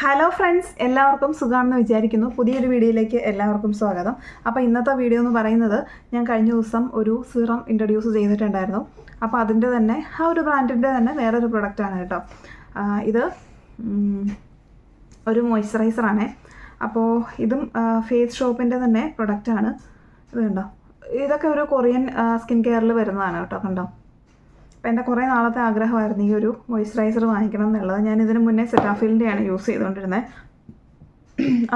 Hello friends എല്ലാവർക്കും സുഖമാണെന്ന് വിചാരിക്കുന്നു. പുതിയൊരു വീഡിയോയിലേക്ക് എല്ലാവർക്കും സ്വാഗതം. അപ്പോൾ ഇന്നത്തെ വീഡിയോ എന്ന് പറയുന്നത് ഞാൻ കഴിഞ്ഞ ദിവസം ഒരു സിറം ഇൻട്രൊഡ്യൂസ് ചെയ്തിട്ടുണ്ടായിരുന്നു. അപ്പോൾ അതിന്റെ തന്നെ ആ ഒരു ബ്രാൻഡിന്റെ തന്നെ വേറൊരു പ്രൊഡക്റ്റാണ് കേട്ടോ. ഇത് ഒരു മോയ്സ്ചറൈസറാണ് അപ്പോൾ ഇതും ഫേസ് ഷോപ്പിന്റെ തന്നെ പ്രൊഡക്റ്റാണ് ഇത് കണ്ടോ? ഇതൊക്കെ ഒരു കൊറിയൻ സ്കിൻ കെയറിൽ വരുന്നതാണ് കേട്ടോ കണ്ടോ? അപ്പോൾ എന്റെ കുറേ നാളത്തെ ആഗ്രഹമായിരുന്നു ഈ ഒരു മോയ്സ്ചറൈസർ വാങ്ങിക്കണം എന്നുള്ളത്. ഞാൻ ഇതിന് മുന്നേ സെറ്റാഫിലിന്റെയാണ് യൂസ് ചെയ്തുകൊണ്ടിരുന്നത്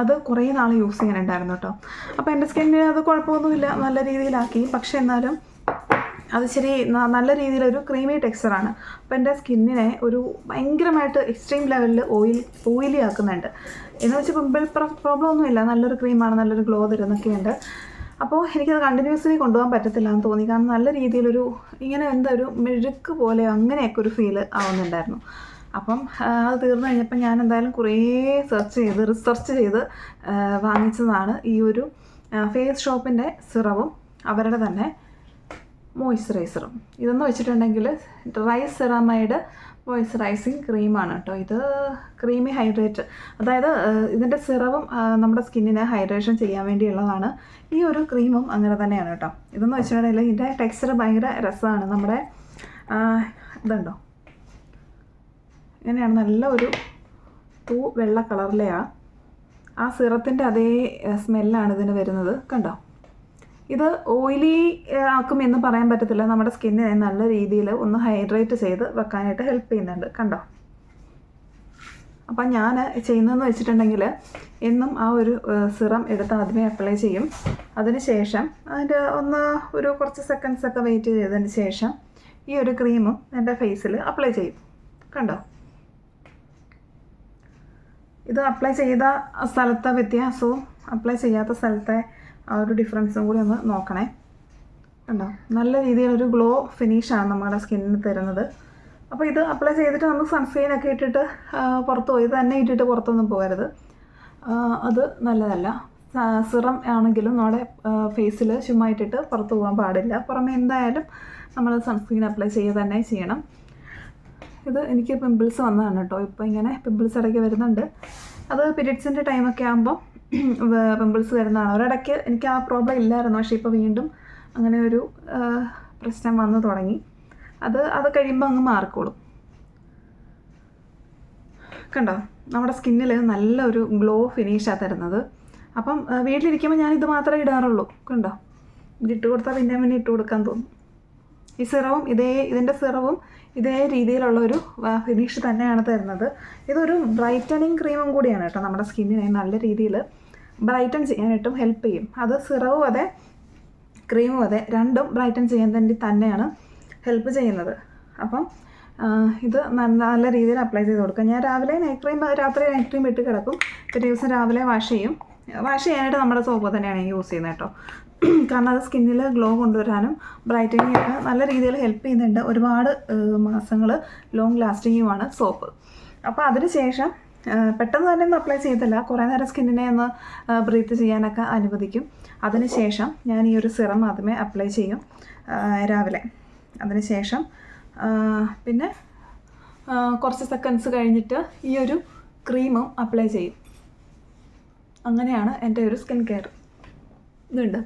അത് കുറേ നാൾ യൂസ് ചെയ്യാനുണ്ടായിരുന്നു കേട്ടോ. അപ്പോൾ എന്റെ സ്കിന്നിന് അത് കുഴപ്പമൊന്നുമില്ല. നല്ല രീതിയിലാക്കി. പക്ഷേ എന്നാലും അത് ശരി നല്ല രീതിയിലൊരു ക്രീമി ടെക്സ്ചറാണ് അപ്പോൾ എന്റെ സ്കിന്നിനെ ഒരു ഭയങ്കരമായിട്ട് എക്സ്ട്രീം ലെവലിൽ ഓയിൽ ഓയിലി ആക്കുന്നുണ്ട്. എന്ന് വെച്ചാൽ പിമ്പിൾ പ്രോബ്ലം ഒന്നുമില്ല. നല്ലൊരു ക്രീമാണ് നല്ലൊരു ഗ്ലോ തരുന്നൊക്കെയുണ്ട്. അപ്പോൾ എനിക്കത് കണ്ടിന്യൂസ്ലി കൊണ്ടുപോകാൻ പറ്റത്തില്ല എന്ന് തോന്നി. കാരണം നല്ല രീതിയിലൊരു ഇങ്ങനെ എന്താ ഒരു മെഴുക്ക് പോലെ അങ്ങനെയൊക്കെ ഒരു ഫീൽ ആവുന്നുണ്ടായിരുന്നു. അപ്പം അത് തീർന്നു കഴിഞ്ഞപ്പോൾ ഞാൻ എന്തായാലും കുറേ സെർച്ച് ചെയ്ത് റിസർച്ച് ചെയ്ത് വാങ്ങിച്ചതാണ് ഈ ഒരു ഫേസ് ഷോപ്പിന്റെ സിറവും അവരുടെ തന്നെ മോയ്സ്ചറൈസറും ഇതെന്ന് വെച്ചിട്ടുണ്ടെങ്കിൽ ഡ്രൈ സെറാമൈഡ് മോയ്സ്ചറൈസിങ് ക്രീമാണ് കേട്ടോ. ഇത് ക്രീമി ഹൈഡ്രേറ്റ്. അതായത് ഇതിന്റെ സിറവും നമ്മുടെ സ്കിന്നിനെ ഹൈഡ്രേഷൻ ചെയ്യാൻ വേണ്ടിയുള്ളതാണ്. ഈ ഒരു ക്രീമും അങ്ങനെ തന്നെയാണ് കേട്ടോ. ഇതെന്ന് വെച്ചിട്ടുണ്ടെങ്കിൽ ഇതിന്റെ ടെക്സ്ചർ ഭയങ്കര രസമാണ്. നമ്മുടെ ഇതുണ്ടോ? ഇങ്ങനെയാണ് നല്ല ഒരു പൂ വെള്ള കളറിലെയാണ് ആ സിറത്തിന്റെ അതേ സ്മെല്ലാണ് ഇതിന് വരുന്നത്. കണ്ടോ? ഇത് ഓയിലി ആക്കും എന്ന് പറയാൻ പറ്റത്തില്ല. നമ്മുടെ സ്കിന്നിനെ നല്ല രീതിയിൽ ഒന്ന് ഹൈഡ്രേറ്റ് ചെയ്ത് വെക്കാനായിട്ട് ഹെൽപ്പ് ചെയ്യുന്നുണ്ട്. കണ്ടോ? അപ്പം ഞാൻ ചെയ്യുന്നതെന്ന് വെച്ചിട്ടുണ്ടെങ്കിൽ എന്നും ആ ഒരു സിറം എടുത്ത് ആദ്യമേ അപ്ലൈ ചെയ്യും. അതിന് ശേഷം അതിന്റെ ഒന്ന് ഒരു കുറച്ച് സെക്കൻഡ്സ് ഒക്കെ വെയിറ്റ് ചെയ്തതിന് ശേഷം ഈ ഒരു ക്രീമും എന്റെ ഫേസിൽ അപ്ലൈ ചെയ്യും. കണ്ടോ? ഇത് അപ്ലൈ ചെയ്ത സ്ഥലത്തെ വ്യത്യാസവും അപ്ലൈ ചെയ്യാത്ത സ്ഥലത്തെ ആ ഒരു ഡിഫറൻസും കൂടി ഒന്ന് നോക്കണേ. കണ്ടോ? നല്ല രീതിയിലൊരു ഗ്ലോ ഫിനിഷാണ് നമ്മുടെ സ്കിന്നിന് തരുന്നത്. അപ്പോൾ ഇത് അപ്ലൈ ചെയ്തിട്ട് നമുക്ക് സൺസ്ക്രീൻ ഒക്കെ ഇട്ടിട്ട് പുറത്ത് പോയി. ഇത് തന്നെ ഇട്ടിട്ട് പുറത്തൊന്നും പോകരുത്. അത് നല്ലതല്ല. സിറം ആണെങ്കിലും നമ്മുടെ ഫേസിൽ ചുമ്മാ ഇട്ടിട്ട് പുറത്ത് പോകാൻ പാടില്ല. പുറമെ എന്തായാലും നമ്മൾ സൺസ്ക്രീൻ അപ്ലൈ ചെയ്യുക തന്നെ ചെയ്യണം. ഇത് എനിക്ക് പിമ്പിൾസ് വന്നതാണ് കേട്ടോ. ഇപ്പോൾ ഇങ്ങനെ പിമ്പിൾസ് ഇടയ്ക്ക് വരുന്നുണ്ട്. അത് പീരിയഡ്സിന്റെ ടൈമൊക്കെ ആകുമ്പോൾ പിമ്പിൾസ് വരുന്നതാണ്. ഒരിടയ്ക്ക് എനിക്ക് ആ പ്രോബ്ലം ഇല്ലായിരുന്നു. പക്ഷേ ഇപ്പോൾ വീണ്ടും അങ്ങനെ ഒരു പ്രശ്നം വന്നു തുടങ്ങി. അത് അത് കഴിയുമ്പോൾ അങ്ങ് മാറിക്കോളും. കണ്ടോ? നമ്മുടെ സ്കിന്നിൽ നല്ലൊരു ഗ്ലോ ഫിനിഷാണ് തരുന്നത്. അപ്പം വീട്ടിലിരിക്കുമ്പോൾ ഞാൻ ഇത് മാത്രമേ ഇടാറുള്ളൂ. കണ്ടോ? ഇത് ഇട്ട് കൊടുത്താൽ പിന്നെ പിന്നെ ഇട്ട് കൊടുക്കാൻ തോന്നും. ഈ സിറവും ഇതേ ഇതിന്റെ സിറവും ഇതേ രീതിയിലുള്ള ഒരു ഫിനിഷ് തന്നെയാണ് തരുന്നത്. ഇതൊരു ബ്രൈറ്റനിങ് ക്രീമും കൂടിയാണ് കേട്ടോ നമ്മുടെ സ്കിന്നിനെ നല്ല രീതിയിൽ ബ്രൈറ്റൺ ചെയ്യാനായിട്ടും ഹെൽപ്പ് ചെയ്യും. അത് സിറവും അതെ ക്രീമും അതെ രണ്ടും ബ്രൈറ്റൺ ചെയ്യാൻ വേണ്ടി തന്നെയാണ് ഹെൽപ്പ് ചെയ്യുന്നത്. അപ്പം ഇത് നല്ല രീതിയിൽ അപ്ലൈ ചെയ്ത് കൊടുക്കുക ഞാൻ രാവിലെ നൈറ്റ് ക്രീം രാത്രി നൈറ്റ് ക്രീം ഇട്ട് കിടക്കും. പിറ്റേ ദിവസം രാവിലെ വാഷ് ചെയ്യും. വാഷ് ചെയ്യാനായിട്ട് നമ്മുടെ സോപ്പ് തന്നെയാണ് യൂസ് ചെയ്യുന്നത് കേട്ടോ. കാരണം അത് സ്കിന്നിൽ ഗ്ലോ കൊണ്ടുവരാനും ബ്രൈറ്റനിങ് ഒക്കെ നല്ല രീതിയിൽ ഹെൽപ്പ് ചെയ്യുന്നുണ്ട്. ഒരുപാട് മാസങ്ങൾ ലോങ് ലാസ്റ്റിങ്ങുമാണ് സോപ്പ്. അപ്പോൾ അതിന് ശേഷം പെട്ടെന്ന് തന്നെ ഒന്നും അപ്ലൈ ചെയ്തില്ല കുറേ നേരം സ്കിന്നിനെ ഒന്ന് ബ്രീത്ത് ചെയ്യാനൊക്കെ അനുവദിക്കും. അതിന് ശേഷം ഞാൻ ഈ ഒരു സിറം മാത്രമേ അപ്ലൈ ചെയ്യും രാവിലെ. അതിന് ശേഷം പിന്നെ കുറച്ച് സെക്കൻഡ്സ് കഴിഞ്ഞിട്ട് ഈ ഒരു ക്രീമും അപ്ലൈ ചെയ്യും. അങ്ങനെയാണ് എന്റെ ഒരു സ്കിൻ കെയർ. ഇതുണ്ട്.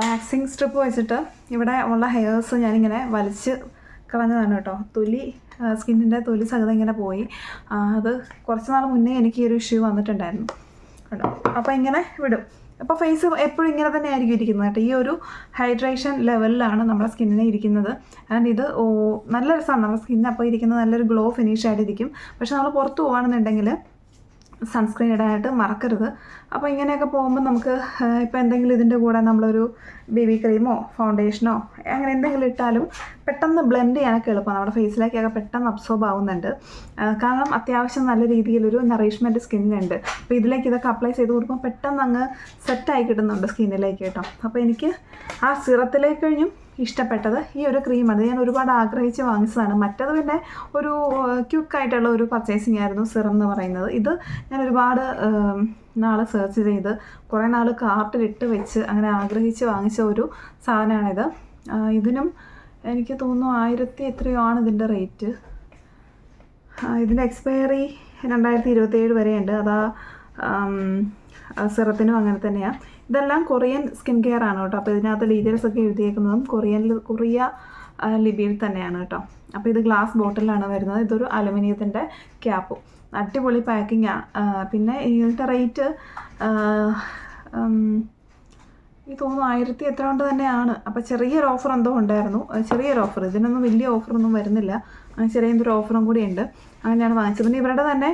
വാക്സിങ് സ്ട്രിപ്പ് വെച്ചിട്ട് ഇവിടെ ഉള്ള ഹെയർസ് ഞാനിങ്ങനെ വലിച്ച് കളഞ്ഞതാണ് കേട്ടോ. തൊലി സ്കിന്നിന്റെ തൊലി സഹിതം ഇങ്ങനെ പോയി. അത് കുറച്ച് നാൾ മുന്നേ എനിക്ക് ഈ ഒരു ഇഷ്യൂ വന്നിട്ടുണ്ടായിരുന്നു കേട്ടോ. അപ്പോൾ ഇങ്ങനെ വിടും. അപ്പോൾ ഫേസ് എപ്പോഴും ഇങ്ങനെ തന്നെ ആയിരിക്കും ഇരിക്കുന്നത് കേട്ടോ. ഈ ഒരു ഹൈഡ്രേഷൻ ലെവലിലാണ് നമ്മുടെ സ്കിന്നിനെ ഇരിക്കുന്നത്. ആൻഡ് ഇത് നല്ല രസമാണ്. നമ്മുടെ സ്കിന്നിന് അപ്പോൾ ഇരിക്കുന്നത് നല്ലൊരു ഗ്ലോ ഫിനിഷ് ആയിട്ടിരിക്കും. പക്ഷെ നമ്മൾ പുറത്ത് പോകുകയാണെന്നുണ്ടെങ്കിൽ സൺസ്ക്രീൻ ഇടാനായിട്ട് മറക്കരുത്. അപ്പോൾ ഇങ്ങനെയൊക്കെ പോകുമ്പോൾ നമുക്ക് ഇപ്പോൾ എന്തെങ്കിലും ഇതിന്റെ കൂടെ നമ്മളൊരു ബേബി ക്രീമോ ഫൗണ്ടേഷനോ അങ്ങനെ എന്തെങ്കിലും ഇട്ടാലും പെട്ടെന്ന് ബ്ലെൻഡ് ചെയ്യാനൊക്കെ എളുപ്പമാണ്. നമ്മുടെ ഫേസിലേക്കൊക്കെ പെട്ടെന്ന് അബ്സോർബ് ആവുന്നുണ്ട്. കാരണം അത്യാവശ്യം നല്ല രീതിയിലൊരു നറിഷ്മെന്റ് സ്കിന്നിനുണ്ട്. അപ്പോൾ ഇതിലേക്ക് ഇതൊക്കെ അപ്ലൈ ചെയ്ത് കൊടുക്കുമ്പോൾ പെട്ടെന്ന് അങ്ങ് സെറ്റായി കിട്ടുന്നുണ്ട് സ്കിന്നിലേക്ക് കേട്ടോ. അപ്പോൾ എനിക്ക് ആ സിറത്തിലേക്ക് കഴിഞ്ഞും ഇഷ്ടപ്പെട്ടത് ഈ ഒരു ക്രീമാണ്. ഞാൻ ഒരുപാട് ആഗ്രഹിച്ച് വാങ്ങിച്ചതാണ്. മറ്റത് പിന്നെ ഒരു ക്യുക്കായിട്ടുള്ള ഒരു പർച്ചേസിംഗ് ആയിരുന്നു സിറം എന്ന് പറയുന്നത്. ഇത് ഞാൻ ഒരുപാട് നാൾ സെർച്ച് ചെയ്ത് കുറേ നാൾ കാർട്ടിലിട്ട് വെച്ച് അങ്ങനെ ആഗ്രഹിച്ച് വാങ്ങിച്ച ഒരു സാധനമാണിത്. ഇതിനും എനിക്ക് തോന്നുന്നു ആയിരത്തി എത്രയോ ആണ് ഇതിന്റെ റേറ്റ് ഇതിന്റെ എക്സ്പയറി രണ്ടായിരത്തി ഇരുപത്തേഴ് വരെയുണ്ട്. അതാ സിറത്തിനും അങ്ങനെ തന്നെയാണ് ഇതെല്ലാം കൊറിയൻ സ്കിൻ കെയർ ആണ് കേട്ടോ. അപ്പോൾ ഇതിനകത്ത് ഡീറ്റെയിൽസ് ഒക്കെ എഴുതിയേക്കുന്നതും കൊറിയൻ കൊറിയ ലിപിയിൽ തന്നെയാണ് കേട്ടോ. അപ്പോൾ ഇത് ഗ്ലാസ് ബോട്ടിലാണ് വരുന്നത്. ഇതൊരു അലുമിനിയത്തിന്റെ ക്യാപ്പും അടിപൊളി പാക്കിങ്ങാണ് പിന്നെ ഇതിന്റെ റേറ്റ് ഈ തോന്നുന്നു ആയിരത്തി എത്ര കൊണ്ട് തന്നെയാണ്. അപ്പോൾ ചെറിയൊരു ഓഫർ എന്തോ ഉണ്ടായിരുന്നു. ചെറിയൊരു ഓഫർ ഇതിനൊന്നും വലിയ ഓഫറൊന്നും വരുന്നില്ല. ചെറിയ എന്തൊരു ഓഫറും കൂടി ഉണ്ട്. അങ്ങനെയാണ് വാങ്ങിച്ചത്. പിന്നെ ഇവരുടെ തന്നെ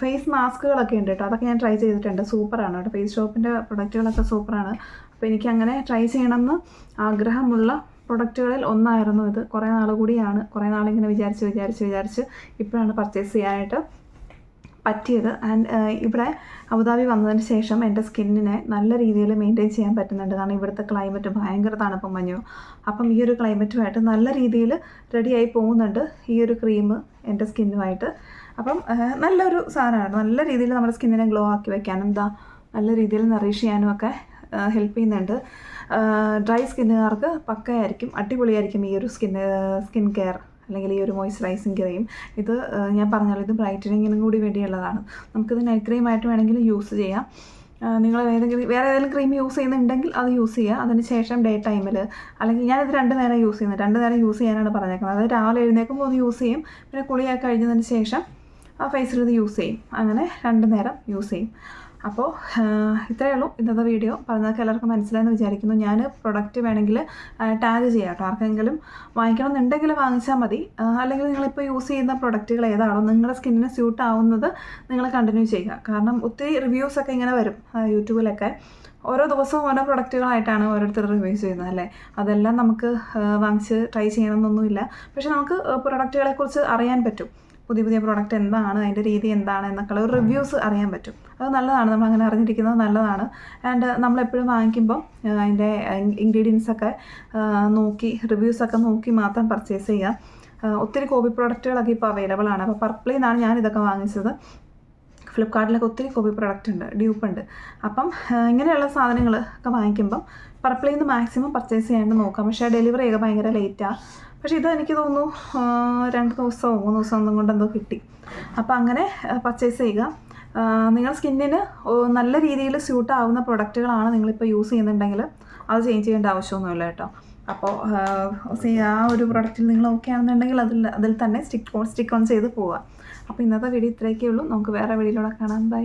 ഫേസ് മാസ്കുകളൊക്കെ ഉണ്ട് കേട്ടോ. അതൊക്കെ ഞാൻ ട്രൈ ചെയ്തിട്ടുണ്ട്. സൂപ്പറാണ് കേട്ടോ. ഫേസ് ഷോപ്പിന്റെ പ്രൊഡക്റ്റുകളൊക്കെ സൂപ്പറാണ്. അപ്പോൾ എനിക്ക് അങ്ങനെ ട്രൈ ചെയ്യണമെന്ന് ആഗ്രഹമുള്ള പ്രൊഡക്റ്റുകളിൽ ഒന്നായിരുന്നു ഇത്. കുറേ നാൾ കൂടിയാണ്. കുറേ നാളിങ്ങനെ വിചാരിച്ച് വിചാരിച്ച് വിചാരിച്ച് ഇപ്പോഴാണ് പർച്ചേസ് ചെയ്യാനായിട്ട് പറ്റിയത്. ആൻഡ് ഇവിടെ അബുദാബി വന്നതിന് ശേഷം എന്റെ സ്കിന്നിനെ നല്ല രീതിയിൽ മെയിന്റെയിൻ ചെയ്യാൻ പറ്റുന്നുണ്ട്. കാരണം ഇവിടുത്തെ ക്ലൈമറ്റ് ഭയങ്കര തണുപ്പും മഞ്ഞു. അപ്പം ഈ ഒരു ക്ലൈമറ്റുമായിട്ട് നല്ല രീതിയിൽ റെഡിയായി പോകുന്നുണ്ട് ഈ ഒരു ക്രീം എന്റെ സ്കിന്നുമായിട്ട് അപ്പം നല്ലൊരു സാധനമാണ്. നല്ല രീതിയിൽ നമ്മുടെ സ്കിന്നിനെ ഗ്ലോ ആക്കി വെക്കാനും എന്താ നല്ല രീതിയിൽ നറിഷ് ചെയ്യാനും ഒക്കെ ഹെൽപ്പ് ചെയ്യുന്നുണ്ട്. ഡ്രൈ സ്കിന്നുകാർക്ക് പക്കയായിരിക്കും അടിപൊളിയായിരിക്കും ഈ ഒരു സ്കിൻ സ്കിൻ കെയർ അല്ലെങ്കിൽ ഈ ഒരു മോയ്സ്ചറൈസിങ് ക്രീം ഇത് ഞാൻ പറഞ്ഞല്ലോ ഇത് ബ്രൈറ്റനിങ്ങിനും കൂടി വേണ്ടിയുള്ളതാണ്. നമുക്കിത് നൈറ്റ് ക്രീമായിട്ട് വേണമെങ്കിൽ യൂസ് ചെയ്യാം. നിങ്ങൾ ഏതെങ്കിലും വേറെ ഏതെങ്കിലും ക്രീം യൂസ് ചെയ്യുന്നുണ്ടെങ്കിൽ അത് യൂസ് ചെയ്യുക. അതിന് ശേഷം ഡേ ടൈമിൽ അല്ലെങ്കിൽ ഞാനിത് രണ്ട് നേരം യൂസ് ചെയ്യുന്നത്. രണ്ട് നേരം യൂസ് ചെയ്യാനാണ് പറഞ്ഞേക്കുന്നത്. അതായത് രാവിലെ എഴുന്നേൽക്കുമ്പോൾ ഒന്ന് യൂസ് ചെയ്യും. പിന്നെ കുളിയൊക്കെ കഴിഞ്ഞതിന് ശേഷം ആ ഫേസിൽ ഇത് യൂസ് ചെയ്യും. അങ്ങനെ രണ്ട് നേരം യൂസ് ചെയ്യും. അപ്പോൾ ഇത്രയേ ഉള്ളൂ ഇന്നത്തെ വീഡിയോ. പറഞ്ഞതൊക്കെ എല്ലാവർക്കും മനസ്സിലായെന്ന് വിചാരിക്കുന്നു. ഞാൻ പ്രൊഡക്റ്റ് വേണമെങ്കിൽ ടാഗ് ചെയ്യാം കേട്ടോ. ആർക്കെങ്കിലും വാങ്ങിക്കണം എന്നുണ്ടെങ്കിൽ വാങ്ങിച്ചാൽ മതി അല്ലെങ്കിൽ നിങ്ങളിപ്പോൾ യൂസ് ചെയ്യുന്ന പ്രൊഡക്റ്റുകൾ ഏതാണോ നിങ്ങളുടെ സ്കിന്നിന് സ്യൂട്ട് ആവുന്നത് നിങ്ങൾ കണ്ടിന്യൂ ചെയ്യുക. കാരണം ഒത്തിരി റിവ്യൂസ് ഒക്കെ ഇങ്ങനെ വരും യൂട്യൂബിലൊക്കെ. ഓരോ ദിവസവും ഓരോ പ്രൊഡക്റ്റുകളായിട്ടാണ് ഓരോരുത്തർ റിവ്യൂ ചെയ്യുന്നത് അല്ലേ? അതെല്ലാം നമുക്ക് വാങ്ങിച്ച് ട്രൈ ചെയ്യണമെന്നൊന്നുമില്ല. പക്ഷേ നമുക്ക് പ്രൊഡക്റ്റുകളെക്കുറിച്ച് അറിയാൻ പറ്റും. പുതിയ പുതിയ പ്രോഡക്റ്റ് എന്താണ് അതിന്റെ രീതി എന്താണ് എന്നൊക്കെയുള്ള ഒരു റിവ്യൂസ് അറിയാൻ പറ്റും. അത് നല്ലതാണ് നമ്മൾ അങ്ങനെ അറിഞ്ഞിരിക്കുന്നത് നല്ലതാണ്. ആൻഡ് നമ്മളെപ്പോഴും വാങ്ങിക്കുമ്പോൾ അതിന്റെ ഇൻഗ്രീഡിയൻസ് ഒക്കെ നോക്കി റിവ്യൂസ് ഒക്കെ നോക്കി മാത്രം പർച്ചേസ് ചെയ്യുക. ഒത്തിരി കോപ്പി പ്രോഡക്റ്റുകളൊക്കെ ഇപ്പോൾ അവൈലബിൾ ആണ്. അപ്പോൾ പർപ്പിളിൽ നിന്നാണ് ഞാൻ ഇതൊക്കെ വാങ്ങിച്ചത്. ഫ്ലിപ്കാർട്ടിലൊക്കെ ഒത്തിരി കോപ്പി പ്രോഡക്റ്റ് ഉണ്ട് ഡ്യൂപ്പ് ഉണ്ട്. അപ്പം ഇങ്ങനെയുള്ള സാധനങ്ങൾ ഒക്കെ വാങ്ങിക്കുമ്പം പർപ്പിളിൽ നിന്ന് മാക്സിമം പർച്ചേസ് ചെയ്യാണ്ട് നോക്കാം. പക്ഷേ ഡെലിവറി ഒക്കെ ഭയങ്കര ലേറ്റാണ് പക്ഷേ ഇത് എനിക്ക് തോന്നുന്നു രണ്ട് ദിവസമോ മൂന്ന് ദിവസം ഒന്നും കൊണ്ട് എന്തോ കിട്ടി. അപ്പോൾ അങ്ങനെ പർച്ചേസ് ചെയ്യുക. നിങ്ങൾ സ്കിന്നിന് നല്ല രീതിയിൽ സ്യൂട്ട് ആവുന്ന പ്രൊഡക്റ്റുകളാണ് നിങ്ങളിപ്പോൾ യൂസ് ചെയ്യുന്നുണ്ടെങ്കിൽ അത് ചേഞ്ച് ചെയ്യേണ്ട ആവശ്യമൊന്നുമില്ല കേട്ടോ. അപ്പോൾ ആ ഒരു പ്രൊഡക്റ്റിൽ നിങ്ങൾ ഓക്കെ ആണെന്നുണ്ടെങ്കിൽ അതിൽ അതിൽ തന്നെ സ്റ്റിക്ക് ഓൺ സ്റ്റിക്ക് ഓൺ ചെയ്ത് പോവുക. അപ്പോൾ ഇന്നത്തെ വീഡിയോ ഇത്രയൊക്കെ ഉള്ളൂ. നമുക്ക് വേറെ വീഡിയോയിലൂടെ കാണാം. ബൈ